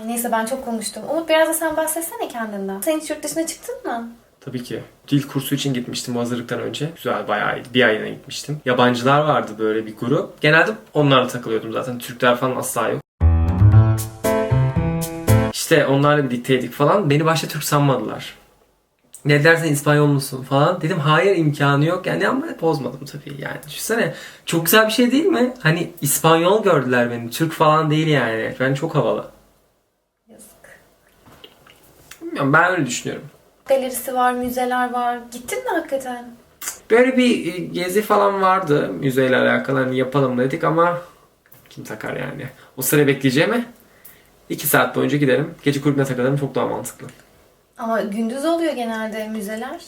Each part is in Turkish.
Ay neyse ben çok konuştum. Umut biraz da sen bahsetsene kendinden. Sen hiç yurt dışına çıktın mı? Tabii ki. Dil kursu için gitmiştim hazırlıktan önce. Güzel bayağı iyiydi. Bir ayına gitmiştim. Yabancılar vardı böyle bir grup. Genelde onlarla takılıyordum zaten. Türkler falan asla yok. İşte onlarla birlikteydik falan. Beni başta Türk sanmadılar. Ne dersen İspanyol musun falan. Dedim hayır imkanı yok. Yani ama bozmadım tabii yani. Düşünsene çok güzel bir şey değil mi? Hani İspanyol gördüler beni. Türk falan değil yani. Ben çok havalı. Bilmiyorum ben öyle düşünüyorum. Galerisi var, müzeler var. Gittin mi hakikaten? Böyle bir e, gezi falan vardı müzeyle alakalı hani yapalım dedik ama kim takar yani. O sıra bekleyeceğime 2 saat boyunca giderim. Gece kulübüne takılırım çok daha mantıklı. Ama gündüz oluyor genelde müzeler.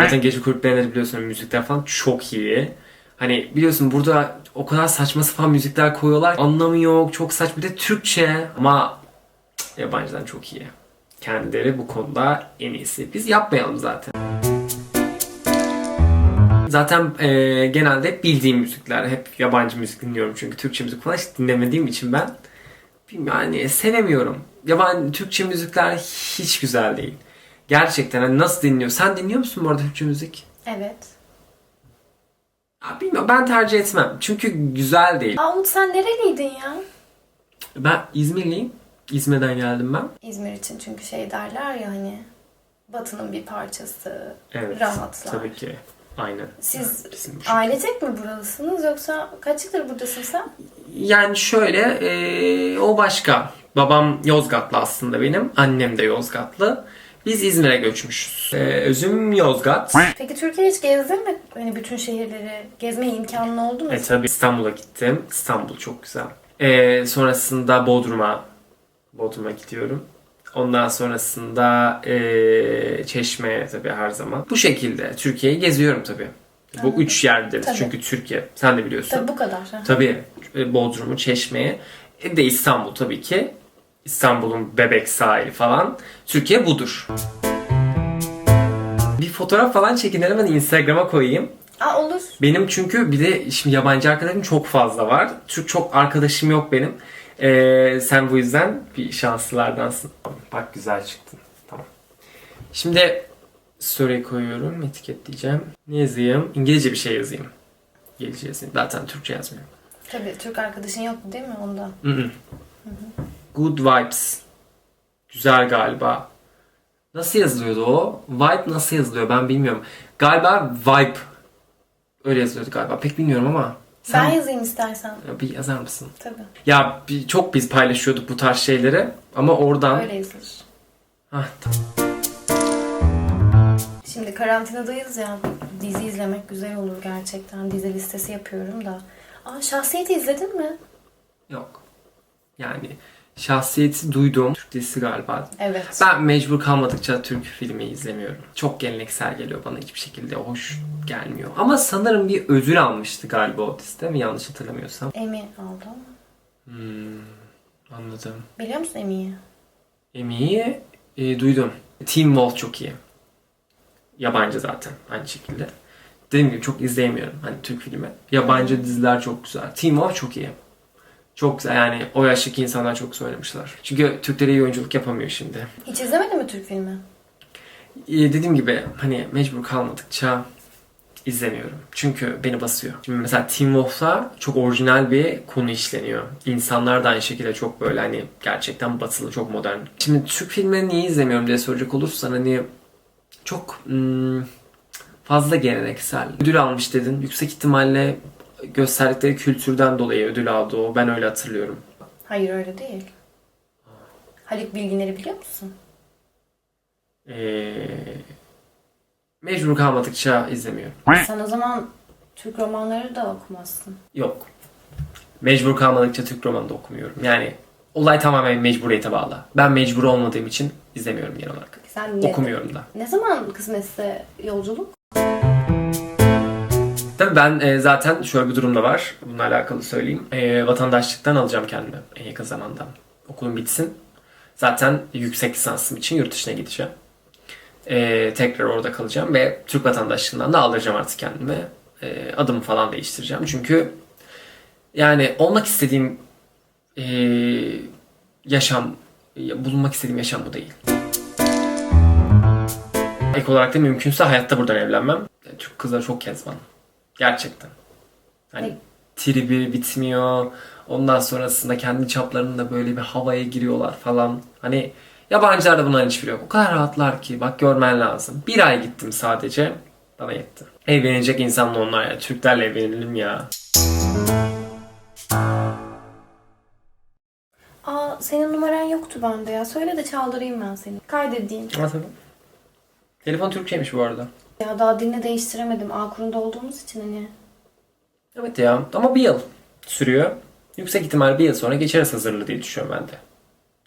Zaten gece kulüplerinde de biliyorsun müzikler falan çok iyi. Hani biliyorsun burada o kadar saçma sapan müzikler koyuyorlar. Anlamı yok, çok saçma. Bir de Türkçe ama yabancıdan çok iyi. Kendileri bu konuda en iyisi. Biz yapmayalım zaten. Zaten e, genelde hep bildiğim müzikler. Hep yabancı müzik dinliyorum çünkü Türkçe müzik falan hiç dinlemediğim için ben yani sevemiyorum. Yabancı Türkçe müzikler hiç güzel değil. Gerçekten hani nasıl dinliyor? Sen dinliyor musun bu arada Türkçe müzik? Evet. Ya bilmiyorum ben tercih etmem. Çünkü güzel değil. Aa Umut sen nereliydin ya? Ben İzmirliyim. İzmir'den geldim ben. İzmir için çünkü şey derler ya hani Batı'nın bir parçası. Evet. Rahatlar. Tabii ki. Aynen. Siz bizim ailecek mi buralısınız yoksa kaç yıldır buradasın sen? Yani şöyle eee, o başka. Babam Yozgatlı aslında benim. Annem de Yozgatlı. Biz İzmir'e göçmüşüz. Eee, özüm Yozgat. Peki Türkiye hiç gezdin mi? Hani bütün şehirleri gezmeye imkanın oldu mu? E tabi İstanbul'a gittim. İstanbul çok güzel. Eee, sonrasında Bodrum'a Bodrum'a gidiyorum. Ondan sonrasında eee Çeşme'ye tabii her zaman. Bu şekilde Türkiye'yi geziyorum tabii. Bu Anladım. üç yerderiz Tabii. çünkü Türkiye. Sen de biliyorsun. Tabii bu kadar. Tabii e, Bodrum'u, Çeşme'ye. E de İstanbul tabii ki. İstanbul'un Bebek sahili falan. Türkiye budur. Bir fotoğraf falan çekinelim ben Instagram'a koyayım. Aa olur. Benim çünkü bir de şimdi yabancı arkadaşım çok fazla var. Türk çok arkadaşım yok benim. Ee, sen bu yüzden bir şanslılardansın. Bak güzel çıktın. Tamam. Şimdi story koyuyorum. Etiketleyeceğim. Ne yazayım? İngilizce bir şey yazayım. İngilizce yazayım. Zaten Türkçe yazmıyorum. Tabii Türk arkadaşın yoktu değil mi onda? Hı hı. Good vibes. Güzel galiba. Nasıl yazılıyordu o? Vibe nasıl yazılıyor ben bilmiyorum. Galiba vibe. Öyle yazılıyordu galiba. Pek bilmiyorum ama. Sen Ben yazayım istersen. Bir yazar mısın? Tabii. Ya bir- çok biz paylaşıyorduk bu tarz şeyleri. Ama oradan... Öyle yazılır. Hah, tamam. Şimdi karantinadayız ya. Dizi izlemek güzel olur gerçekten. Dizi listesi yapıyorum da. Aa Şahsiyet'i izledin mi? Yok. Yani şahsiyeti duydum. Türk dizisi galiba. Evet. Ben mecbur kalmadıkça Türk filmi izlemiyorum. Çok geleneksel geliyor bana hiçbir şekilde hoş gelmiyor. Ama sanırım bir ödül almıştı galiba o dizide mi yanlış hatırlamıyorsam. Emi aldı ama. Hmm, anladım. Biliyor musun Emi'yi? Emi'yi e, duydum. Teen Wolf çok iyi. Yabancı zaten aynı şekilde. Dediğim gibi çok izleyemiyorum hani Türk filmi. Yabancı diziler çok güzel. Teen Wolf çok iyi. Çok yani o yaştaki insanlar çok söylemişler. Çünkü Türkler iyi oyunculuk yapamıyor şimdi. Hiç izlemedin mi Türk filmi? Ee, dediğim gibi hani mecbur kalmadıkça izlemiyorum. Çünkü beni basıyor. Şimdi mesela Teen Wolf'ta çok orijinal bir konu işleniyor. İnsanlar da aynı şekilde çok böyle hani gerçekten batılı, çok modern. Şimdi Türk filmlerini niye izlemiyorum diye soracak olursan hani çok hmm, fazla geleneksel. Ödül almış dedin. Yüksek ihtimalle gösterdikleri kültürden dolayı ödül aldı o. Ben öyle hatırlıyorum. Hayır öyle değil. Haluk Bilginer'i biliyor musun? Ee, mecbur kalmadıkça izlemiyorum. Sen o zaman Türk romanları da okumazsın. Yok. Mecbur kalmadıkça Türk romanı da okumuyorum. Yani olay tamamen mecburiyete bağlı. Ben mecbur olmadığım için izlemiyorum genel olarak. Sen ne, Okumuyorum da. ne zaman kısmetse yolculuk? Tabii ben e, zaten şöyle bir durum da var. Bununla alakalı söyleyeyim. E, vatandaşlıktan alacağım kendimi en yakın zamanda. Okulum bitsin. Zaten yüksek lisansım için yurt dışına gideceğim. E, tekrar orada kalacağım ve Türk vatandaşlığından da alacağım artık kendime. E, adımı falan değiştireceğim. Çünkü yani olmak istediğim e, yaşam, bulunmak istediğim yaşam bu değil. Ek olarak da mümkünse hayatta buradan evlenmem. Çok kızlar çok kezban. Gerçekten. Hani tribi bitmiyor. Ondan sonrasında kendi çaplarında böyle bir havaya giriyorlar falan. Hani yabancılarda bunların hiçbiri yok. O kadar rahatlar ki bak görmen lazım. Bir ay gittim sadece. Bana yetti. Evlenecek insanla onlar ya. Türklerle evlenilir mi ya? Aa senin numaran yoktu bende ya. Söyle de çaldırayım ben seni. Kaydedeyim. Ama tabii. Telefon Türkçeymiş bu arada. Ya daha dilini değiştiremedim. A kurunda olduğumuz için hani. Evet ya ama bir yıl sürüyor. Yüksek ihtimal bir yıl sonra geçeriz hazırlığı diye düşünüyorum ben de.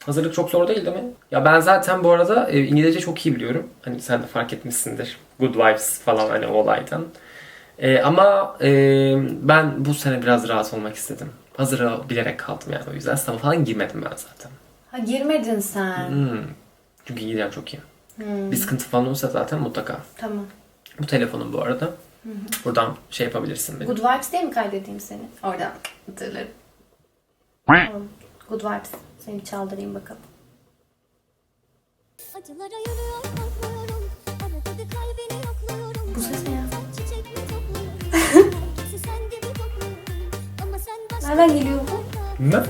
Hazırlık çok zor değil değil mi? Ya ben zaten bu arada e, İngilizce çok iyi biliyorum. Hani sen de fark etmişsindir. Good vibes falan hani o olaydan. E, ama e, ben bu sene biraz rahat olmak istedim. Hazıra bilerek kaldım yani o yüzden sınava falan girmedim ben zaten. Ha girmedin sen. Hmm. Çünkü İngilizcem çok iyi. Hmm, Bir sıkıntı falan olursa zaten mutlaka. Tamam. Bu telefonum bu arada. Buradan şey yapabilirsin benim. Good vibes diye mi kaydedeyim seni? Oradan hatırlarım. Tamam. Good vibes. Seni çaldırayım bakalım. Bu ses ne ya? Nereden geliyor bu? Ne?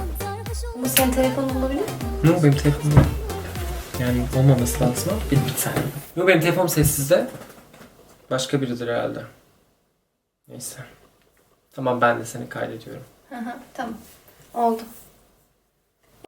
Bu senin telefonun olabilir mi? Ne o benim telefonum. Yani olmaması lazım ama bir, bir saniye. Yok benim telefonum sessizde. Başka biridir herhalde. Neyse. Tamam ben de seni kaydediyorum. Hı hı, tamam. Oldu.